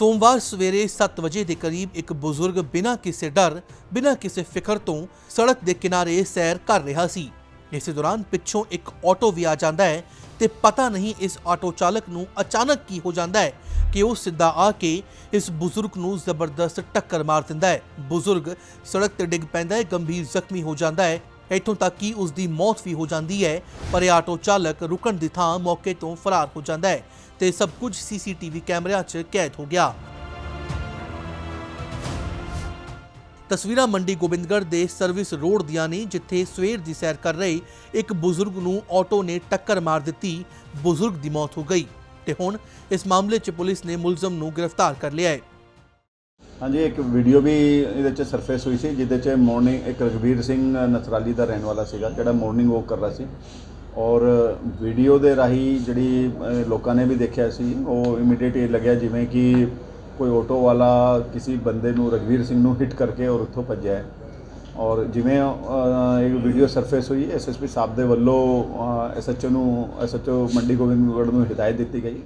ਸੋਮਵਾਰ ਸਵੇਰੇ 7 ਵਜੇ ਦੇ ਕਰੀਬ ਇੱਕ ਬਜ਼ੁਰਗ ਬਿਨਾਂ ਕਿਸੇ ਡਰ, ਬਿਨਾਂ ਕਿਸੇ ਫਿਕਰ ਤੋਂ ਸੜਕ ਦੇ ਕਿਨਾਰੇ ਸੈਰ ਕਰ ਰਿਹਾ ਸੀ। ਇਸੇ ਦੌਰਾਨ ਪਿੱਛੋਂ ਇੱਕ ਆਟੋ ਵੀ ਆ ਜਾਂਦਾ ਹੈ ਤੇ ਪਤਾ ਨਹੀਂ ਇਸ ਆਟੋ ਚਾਲਕ ਨੂੰ ਅਚਾਨਕ ਕੀ ਹੋ ਜਾਂਦਾ ਹੈ ਕਿ ਉਹ ਸਿੱਧਾ ਆ ਕੇ ਇਸ ਬਜ਼ੁਰਗ ਨੂੰ ਜ਼ਬਰਦਸਤ ਟੱਕਰ ਮਾਰ ਦਿੰਦਾ ਹੈ। ਬਜ਼ੁਰਗ ਸੜਕ ਤੇ ਡਿੱਗ ਪੈਂਦਾ ਹੈ, ਗੰਭੀਰ ਜ਼ਖਮੀ ਹੋ ਜਾਂਦਾ ਹੈ ਇੱਥੋਂ ਤੱਕ ਕਿ ਉਸ ਦੀ ਮੌਤ ਵੀ ਹੋ ਜਾਂਦੀ ਹੈ, ਪਰ ਇਹ ਆਟੋ ਚਾਲਕ ਰੁਕਣ ਦੀ ਥਾਂ ਮੌਕੇ ਤੋਂ ਫਰਾਰ ਹੋ ਜਾਂਦਾ ਹੈ ਤੇ ਸਭ ਕੁਝ ਸੀਸੀਟੀਵੀ ਕੈਮਰਿਆਂ 'ਚ ਕੈਦ ਹੋ ਗਿਆ। ਤਸਵੀਰਾਂ ਮੰਡੀ ਗੋਬਿੰਦਗੜ੍ਹ ਦੇ ਸਰਵਿਸ ਰੋਡ ਦੀਆਂ ਨੇ, ਜਿੱਥੇ ਸਵੇਰ ਦੀ ਸੈਰ ਕਰ ਰਹੇ ਇੱਕ ਬਜ਼ੁਰਗ ਨੂੰ ਆਟੋ ਨੇ ਟੱਕਰ ਮਾਰ ਦਿੱਤੀ, ਬਜ਼ੁਰਗ ਦੀ ਮੌਤ ਹੋ ਗਈ ਤੇ ਹੁਣ ਇਸ ਮਾਮਲੇ 'ਚ ਪੁਲਿਸ ਨੇ ਮੁਲਜ਼ਮ ਨੂੰ ਗ੍ਰਿਫਤਾਰ ਕਰ ਲਿਆ ਹੈ। ਹਾਂਜੀ, ਇੱਕ ਵੀਡੀਓ ਵੀ ਇਹਦੇ ਚ ਸਰਫੇਸ ਹੋਈ ਸੀ, ਜਿਹਦੇ ਚ ਮਾਰਨਿੰਗ ਇੱਕ ਰਘਵੀਰ ਸਿੰਘ ਨਸਰਾਲੀ ਦਾ ਰਹਿਣ ਵਾਲਾ ਸੀਗਾ, ਜਿਹੜਾ ਮਾਰਨਿੰਗ ਵਾਕ ਕਰ ਰਿਹਾ ਸੀ। ਔਰ ਵੀਡੀਓ ਦੇ ਰਾਹੀਂ ਜਿਹੜੀ ਲੋਕਾਂ ਨੇ ਵੀ ਦੇਖਿਆ ਸੀ, ਉਹ ਇਮੀਡੀਏਟ ਇਹ ਲੱਗਿਆ ਜਿਵੇਂ ਕਿ ਕੋਈ ਆਟੋ ਵਾਲਾ ਕਿਸੇ ਬੰਦੇ ਨੂੰ ਰਘਵੀਰ ਸਿੰਘ ਨੂੰ ਹਿੱਟ ਕਰਕੇ ਔਰ ਉੱਥੋਂ ਭੱਜਿਆ ਹੈ। ਔਰ ਜਿਵੇਂ ਇਹ ਵੀਡੀਓ ਸਰਫੇਸ ਹੋਈ ਐਸਐਸਪੀ ਸਾਹਿਬ ਦੇ ਵੱਲੋਂ ਐਸਐਚਓ ਨੂੰ ਐਸਐਚਓ ਮੰਡੀ ਗੋਬਿੰਦਗੜ੍ਹ ਨੂੰ ਹਦਾਇਤ ਦਿੱਤੀ ਗਈ।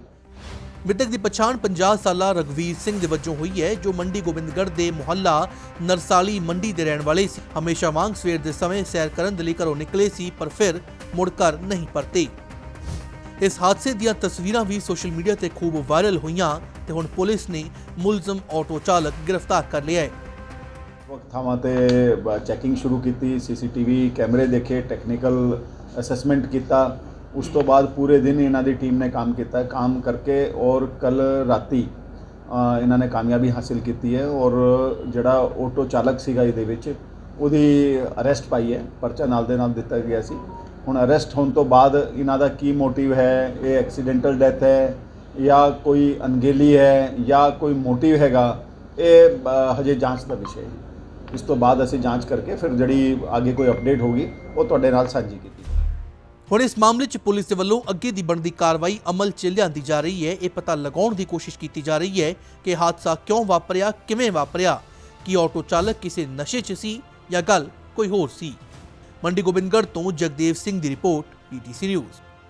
ਮ੍ਰਿਤਕ ਦੀ ਪਛਾਣ 50 ਸਾਲਾ ਰਗਵੀਰ ਸਿੰਘ ਦੇ ਵਜੋਂ ਹੋਈ ਹੈ, ਜੋ ਮੰਡੀ ਗੋਬਿੰਦਗੜ੍ਹ ਦੇ ਮੁਹੱਲਾ ਨਰਸਾਲੀ ਮੰਡੀ ਦੇ ਰਹਿਣ ਵਾਲੇ ਸੀ। ਹਮੇਸ਼ਾ ਵਾਂਗ ਸਵੇਰ ਦੇ ਸਮੇਂ ਸੈਰ ਕਰਨ ਦੇ ਲਈ ਘਰੋਂ ਨਿਕਲੇ ਸੀ, ਪਰ ਫਿਰ ਮੁੜ ਘਰ ਨਹੀਂ ਪਰਤੇ। ਇਸ ਹਾਦਸੇ ਦੀਆਂ ਤਸਵੀਰਾਂ ਵੀ ਸੋਸ਼ਲ ਮੀਡੀਆ ਤੇ ਖੂਬ ਵਾਇਰਲ ਹੋਈਆਂ ਤੇ ਹੁਣ ਪੁਲਿਸ ਨੇ ਮੁਲਜ਼ਮ ਆਟੋ ਚਾਲਕ ਗ੍ਰਿਫਤਾਰ ਕਰ ਲਿਆ ਹੈ। ਵਕਤ ਥਾਵਾਂ ਤੇ ਚੈਕਿੰਗ ਸ਼ੁਰੂ ਕੀਤੀ, ਸੀਸੀਟੀਵੀ ਕੈਮਰੇ ਦੇਖੇ, ਟੈਕਨੀਕਲ ਅਸੈਸਮੈਂਟ ਕੀਤਾ। ਉਸ ਤੋਂ ਬਾਅਦ ਪੂਰੇ ਦਿਨ ਇਹਨਾਂ ਦੀ ਟੀਮ ਨੇ ਕੰਮ ਕੀਤਾ ਕੰਮ ਕਰਕੇ ਔਰ ਕੱਲ ਰਾਤੀ ਇਹਨਾਂ ਨੇ ਕਾਮਯਾਬੀ ਹਾਸਿਲ ਕੀਤੀ ਹੈ ਔਰ ਜਿਹੜਾ ਆਟੋ ਚਾਲਕ ਸੀਗਾ ਇਹਦੇ ਵਿੱਚ, ਉਹਦੀ ਅਰੈਸਟ ਪਾਈ ਹੈ। ਪਰਚਾ ਨਾਲ ਦੇ ਨਾਲ ਦਿੱਤਾ ਗਿਆ ਸੀ। ਹੁਣ ਅਰੈਸਟ ਹੋਣ ਤੋਂ ਬਾਅਦ ਇਹਨਾਂ ਦਾ ਕੀ ਮੋਟਿਵ ਹੈ? ਇਹ ਐਕਸੀਡੈਂਟਲ ਡੈਥ ਹੈ ਜਾਂ ਕੋਈ ਅਣਗਹਿਲੀ ਹੈ ਜਾਂ ਕੋਈ ਮੋਟਿਵ ਹੈਗਾ? ਇਹ ਹਜੇ ਜਾਂਚ ਦਾ ਵਿਸ਼ਾ ਹੈ। ਇਸ ਤੋਂ ਬਾਅਦ ਅਸੀਂ ਜਾਂਚ ਕਰਕੇ ਫਿਰ ਜਿਹੜੀ ਅੱਗੇ ਕੋਈ ਅਪਡੇਟ ਹੋਗੀ ਉਹ ਤੁਹਾਡੇ ਨਾਲ ਸਾਂਝੀ ਕੀਤੀ ਹੁਣ ਇਸ ਮਾਮਲੇ 'ਚ ਪੁਲਿਸ ਦੇ ਵੱਲੋਂ ਅੱਗੇ ਦੀ ਬਣਦੀ ਕਾਰਵਾਈ ਅਮਲ 'ਚ ਲਿਆਂਦੀ ਜਾ ਰਹੀ ਹੈ। ਇਹ ਪਤਾ ਲਗਾਉਣ ਦੀ ਕੋਸ਼ਿਸ਼ ਕੀਤੀ ਜਾ ਰਹੀ ਹੈ ਕਿ ਹਾਦਸਾ ਕਿਉਂ ਵਾਪਰਿਆ, ਕਿਵੇਂ ਵਾਪਰਿਆ, ਕੀ ਆਟੋ ਚਾਲਕ ਕਿਸੇ ਨਸ਼ੇ 'ਚ ਸੀ ਜਾਂ ਗੱਲ ਕੋਈ ਹੋਰ ਸੀ। ਮੰਡੀ ਗੋਬਿੰਦਗੜ੍ਹ ਤੋਂ ਜਗਦੇਵ ਸਿੰਘ ਦੀ ਰਿਪੋਰਟ ਪੀਟੀਸੀ ਨਿਊਜ਼